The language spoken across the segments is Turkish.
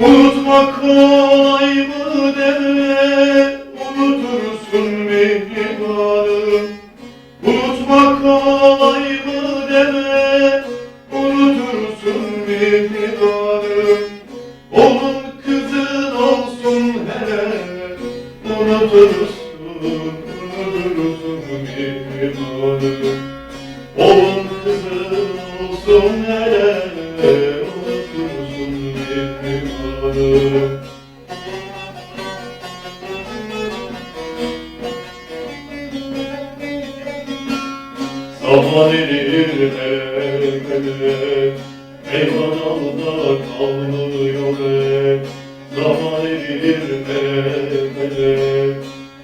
Unutmak kolay mı deme, unutursun mihribanım. Unutmak kolay mı deme, unutursun mihribanım. Onun kızın olsun hele, unutursun, unutursun mihribanım. Onun kızın olsun hele, Zaman erir elbette Eyvan alda kalmıyor hep Zaman erir elbette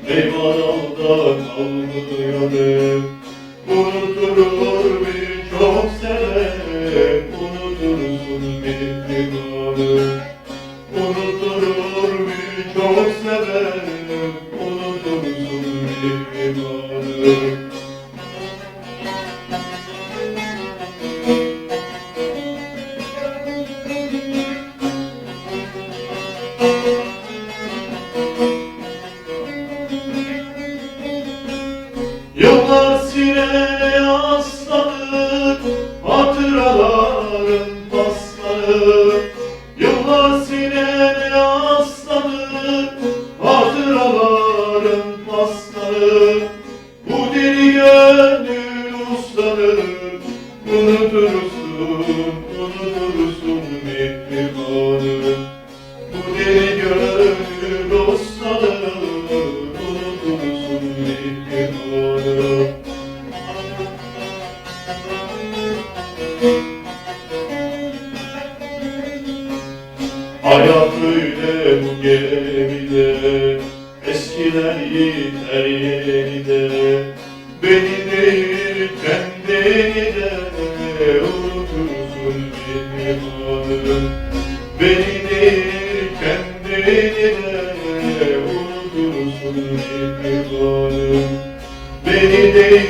Eyvan alda kalmıyor hep Unuturur bir çok seven Unutursun bir divanı Unuturur bir çok seven Unutursun bir divanı Yıllar siler yaslanır Hatıraların pasları Yıllar siler yaslanır Hatıraların pasları Bu deli gönlün Hayat öyle bu gemide Eskiler yiter yenide Beni değil kendini de Unutursun hanım Beni değil kendini de Unutursun hanım Beni değil